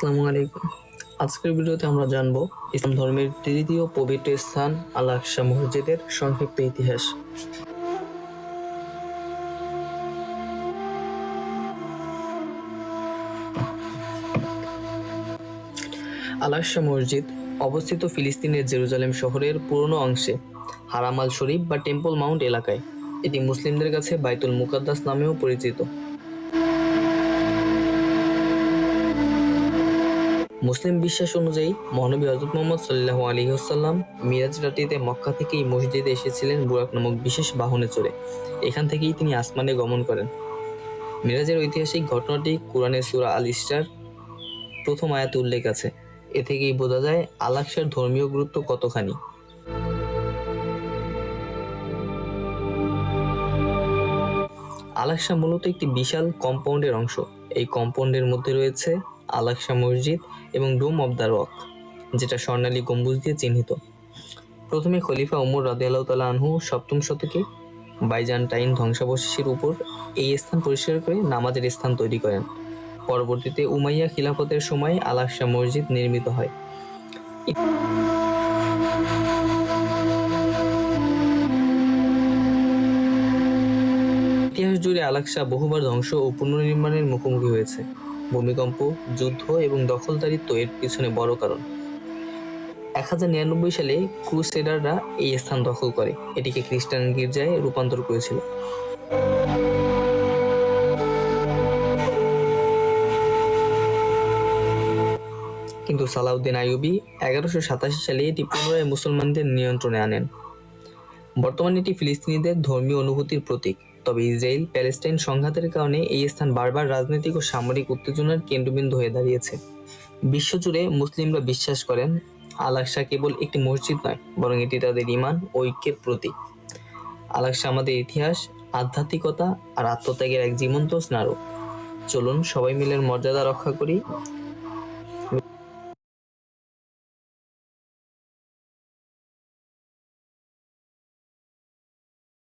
আসসালামু আলাইকুম। আজকের ভিডিওতে আমরা জানব ইসলাম ধর্মের তৃতীয় পবিত্র স্থান আল আকসা মসজিদের সংক্ষিপ্ত ইতিহাস। আল আকসা মসজিদ অবস্থিত ফিলিস্তিনের জেরুজালেম শহরের পুরনো অংশে, হারামাল শরীফ বা টেম্পল মাউন্ট এলাকায়। এটি মুসলিমদের কাছে বাইতুল মুকাদ্দাস নামেও পরিচিত। মুসলিম বিশ্বাস অনুযায়ী মহানবী হজরত মোহাম্মদ সাল্লাহ আলী আসাল্লাম মিরাজ রাতিতে মক্কা থেকে এই মসজিদে এসেছিলেন বুরাক নামক বিশেষ বাহনে চড়ে। এখান থেকেই তিনি আসমানে গমন করেন। মিরাজের ঐতিহাসিক ঘটনাটি কোরআনের সুরা আল ইস্টার প্রথম আয়াত উল্লেখ আছে। এ থেকেই বোঝা যায় আলাকসার ধর্মীয় গুরুত্ব কতখানি। আলাকসা মূলত একটি বিশাল কম্পাউন্ডের অংশ। এই কম্পাউন্ডের মধ্যে রয়েছে আলাকসা মসজিদ এবং ডোম অব দ্য রক, যেটা স্বর্ণালী গম্বুজ দিয়ে চিহ্নিত। প্রথমে খলিফা উমর রাদিয়াল্লাহু তাআলা আনহু সপ্তম শতকে বাইজান্টাইন ধ্বংসাবশেষের উপর এই স্থান পরিষ্কার করে নামাজের স্থান তৈরি করেন। পরবর্তীতে উমাইয়া খিলাফতের সময় আলাকসা মসজিদ নির্মিত হয়। ইতিহাস জুড়ে আলাকসা বহুবার ধ্বংস ও পুনর্নির্মাণের মুখোমুখি হয়েছে। ভূমিকম্প, যুদ্ধ এবং দখলদারিত্ব এর পিছনে বড় কারণ। এক হাজার নিরানব্বই সালে ক্রুসেডাররা এই স্থান দখল করে। এটিকে খ্রিস্টান গির্জায় রূপান্তর করেছিল। কিন্তু সালাউদ্দিন আইয়ুবি এগারোশো সাতাশি সালে এটি পুনরায় মুসলমানদের নিয়ন্ত্রণে আনেন। বর্তমানে এটি ফিলিস্তিনিদের ধর্মীয় অনুভূতির প্রতীক। তবে ইসরায়েল প্যালেস্টাইন সংঘাতের কারণে এই স্থান বারবার রাজনৈতিক ও সামরিক উত্তেজনার কেন্দ্রবিন্দু হয়ে দাঁড়িয়েছে। বিশ্বজুড়ে মুসলিমরা বিশ্বাস করেন, আল আকসা কেবল একটি মসজিদ নয়, বরং এটি তাদের ইমান ঐক্যের প্রতীক। আল আকসা আমাদের ইতিহাস, আধ্যাত্মিকতা আর আত্মত্যাগের এক জীবন্ত স্মারক চলুন সবাই মিলে এর মর্যাদা রক্ষা করি।